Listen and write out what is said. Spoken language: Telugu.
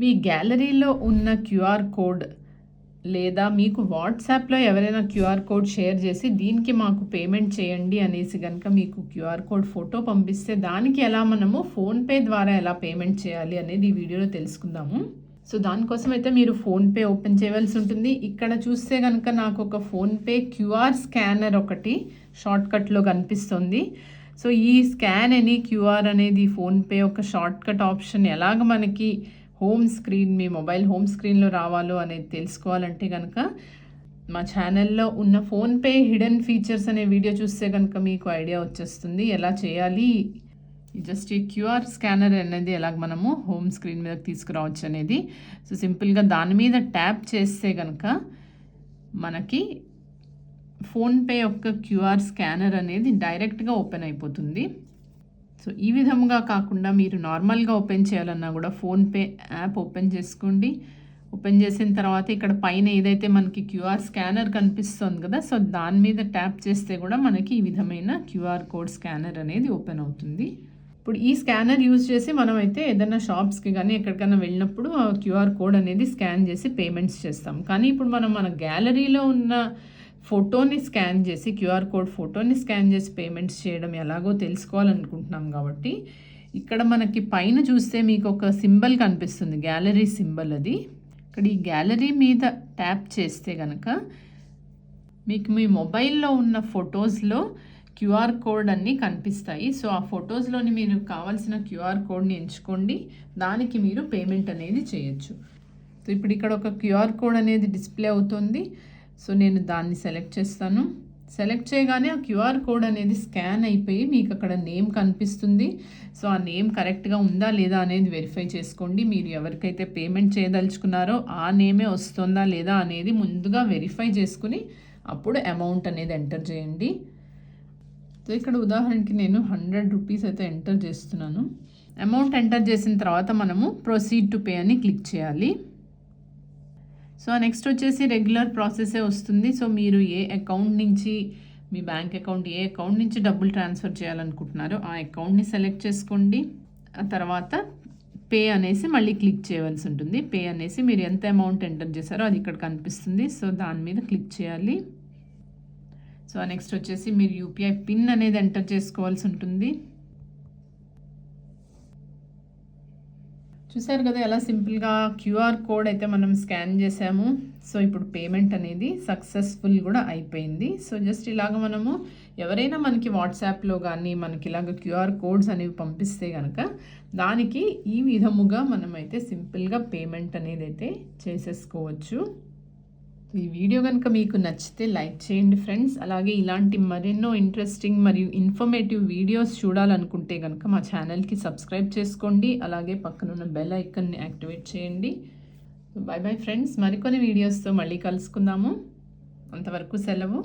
మీ గ్యాలరీలో ఉన్న క్యూఆర్ కోడ్ లేదా మీకు వాట్సాప్లో ఎవరైనా క్యూఆర్ కోడ్ షేర్ చేసి దీనికి మాకు పేమెంట్ చేయండి అనేసి కనుక మీకు క్యూఆర్ కోడ్ ఫోటో పంపిస్తే దానికి ఎలా మనము ఫోన్పే ద్వారా ఎలా పేమెంట్ చేయాలి అనేది ఈ వీడియోలో తెలుసుకుందాము. సో దానికోసం అయితే మీరు ఫోన్పే ఓపెన్ చేయవలసి ఉంటుంది. ఇక్కడ చూస్తే కనుక నాకు ఒక ఫోన్పే క్యూఆర్ స్కానర్ ఒకటి షార్ట్కట్లో కనిపిస్తుంది. సో ఈ స్కాన్ అని క్యూఆర్ అనేది ఫోన్పే ఒక షార్ట్కట్ ఆప్షన్ ఎలాగ మనకి హోమ్ స్క్రీన్ మీ మొబైల్ హోమ్ స్క్రీన్లో రావాలో అనేది తెలుసుకోవాలంటే కనుక మా ఛానల్లో ఉన్న ఫోన్పే హిడెన్ ఫీచర్స్ అనే వీడియో చూస్తే కనుక మీకు ఐడియా వచ్చేస్తుంది. ఎలా చేయాలి? జస్ట్ ఈ క్యూఆర్ స్కానర్ అనేది ఎలాగ మనము హోమ్ స్క్రీన్ మీద తీసుకురావచ్చు అనేది. సో సింపుల్గా దాని మీద ట్యాప్ చేస్తే కనుక మనకి ఫోన్పే యొక్క క్యూఆర్ స్కానర్ అనేది డైరెక్ట్గా ఓపెన్ అయిపోతుంది. సో ఈ విధంగా కాకుండా మీరు నార్మల్గా ఓపెన్ చేయాలన్నా కూడా ఫోన్పే యాప్ ఓపెన్ చేసుకోండి. ఓపెన్ చేసిన తర్వాత ఇక్కడ పైన ఏదైతే మనకి క్యూఆర్ స్కానర్ కనిపిస్తుంది కదా సో దాని మీద ట్యాప్ చేస్తే కూడా మనకి ఈ విధమైన క్యూఆర్ కోడ్ స్కానర్ అనేది ఓపెన్ అవుతుంది. ఇప్పుడు ఈ స్కానర్ యూజ్ చేసి మనం అయితే ఏదైనా షాప్స్కి కానీ ఎక్కడికైనా వెళ్ళినప్పుడు క్యూఆర్ కోడ్ అనేది స్కాన్ చేసి పేమెంట్స్ చేస్తాం. కానీ ఇప్పుడు మనం మన గ్యాలరీలో ఉన్న ఫోటోని స్కాన్ చేసి క్యూఆర్ కోడ్ ఫోటోని స్కాన్ చేసి పేమెంట్స్ చేయడం ఎలాగో తెలుసుకోవాలనుకుంటున్నాం కాబట్టి ఇక్కడ మనకి పైన చూస్తే మీకు ఒక సింబల్ కనిపిస్తుంది గ్యాలరీ సింబల్ అది. ఇక్కడ ఈ గ్యాలరీ మీద ట్యాప్ చేస్తే కనుక మీకు మీ మొబైల్లో ఉన్న ఫొటోస్లో క్యూఆర్ కోడ్ అన్నీ కనిపిస్తాయి. సో ఆ ఫొటోస్లోని మీరు కావాల్సిన క్యూఆర్ కోడ్ని ఎంచుకోండి. దానికి మీరు పేమెంట్ అనేది చేయొచ్చు. సో ఇప్పుడు ఇక్కడ ఒక క్యూఆర్ కోడ్ అనేది డిస్ప్లే అవుతుంది. సో నేను దాన్ని సెలెక్ట్ చేస్తాను. సెలెక్ట్ చేయగానే ఆ క్యూఆర్ కోడ్ అనేది స్కాన్ అయిపోయి మీకు అక్కడ నేమ్ కనిపిస్తుంది. సో ఆ నేమ్ కరెక్ట్గా ఉందా లేదా అనేది వెరిఫై చేసుకోండి. మీరు ఎవరికైతే పేమెంట్ చేయదలుచుకున్నారో ఆ నేమే వస్తుందా లేదా అనేది ముందుగా వెరిఫై చేసుకుని అప్పుడు అమౌంట్ అనేది ఎంటర్ చేయండి. సో ఇక్కడ ఉదాహరణకి నేను హండ్రెడ్ రూపీస్ అయితే ఎంటర్ చేస్తున్నాను. అమౌంట్ ఎంటర్ చేసిన తర్వాత మనము ప్రొసీడ్ టు పే అని క్లిక్ చేయాలి. సో నెక్స్ట్ వచ్చేసి రెగ్యులర్ ప్రాసెసే వస్తుంది. సో మీరు ఏ అకౌంట్ నుంచి మీ బ్యాంక్ అకౌంట్ ఏ అకౌంట్ నుంచి డబ్బులు ట్రాన్స్ఫర్ చేయాలనుకుంటున్నారో ఆ అకౌంట్ని సెలెక్ట్ చేసుకోండి. ఆ తర్వాత పే అనేసి మళ్ళీ క్లిక్ చేయవలసి ఉంటుంది. పే అనేసి మీరు ఎంత అమౌంట్ ఎంటర్ చేశారో అది ఇక్కడ కనిపిస్తుంది. సో దాని మీద క్లిక్ చేయాలి. సో నెక్స్ట్ వచ్చేసి మీరు యూపీఐ పిన్ అనేది ఎంటర్ చేసుకోవాల్సి ఉంటుంది. చూసారు కదా ఎలా సింపుల్గా క్యూఆర్ కోడ్ అయితే మనం స్కాన్ చేసాము సో ఇప్పుడు పేమెంట్ అనేది సక్సెస్ఫుల్ కూడా అయిపోయింది. సో జస్ట్ ఇలాగ మనము ఎవరైనా మనకి వాట్సాప్లో కానీ మనకి ఇలాగ క్యూఆర్ కోడ్స్ అనేవి పంపిస్తే కనుక దానికి ఈ విధముగా మనమైతే సింపుల్గా పేమెంట్ అనేది అయితే చేసేసుకోవచ్చు. ఈ వీడియో కనుక మీకు నచ్చితే లైక్ చేయండి ఫ్రెండ్స్. అలాగే ఇలాంటి మరెన్నో ఇంట్రెస్టింగ్ మరియు ఇన్ఫర్మేటివ్ వీడియోస్ చూడాలనుకుంటే కనుక మా ఛానల్కి సబ్స్క్రైబ్ చేసుకోండి. అలాగే పక్కనున్న బెల్ ఐకన్ని యాక్టివేట్ చేయండి. బాయ్ బాయ్ ఫ్రెండ్స్ మరికొన్ని వీడియోస్తో మళ్ళీ కలుసుకుందాము. అంతవరకు సెలవు.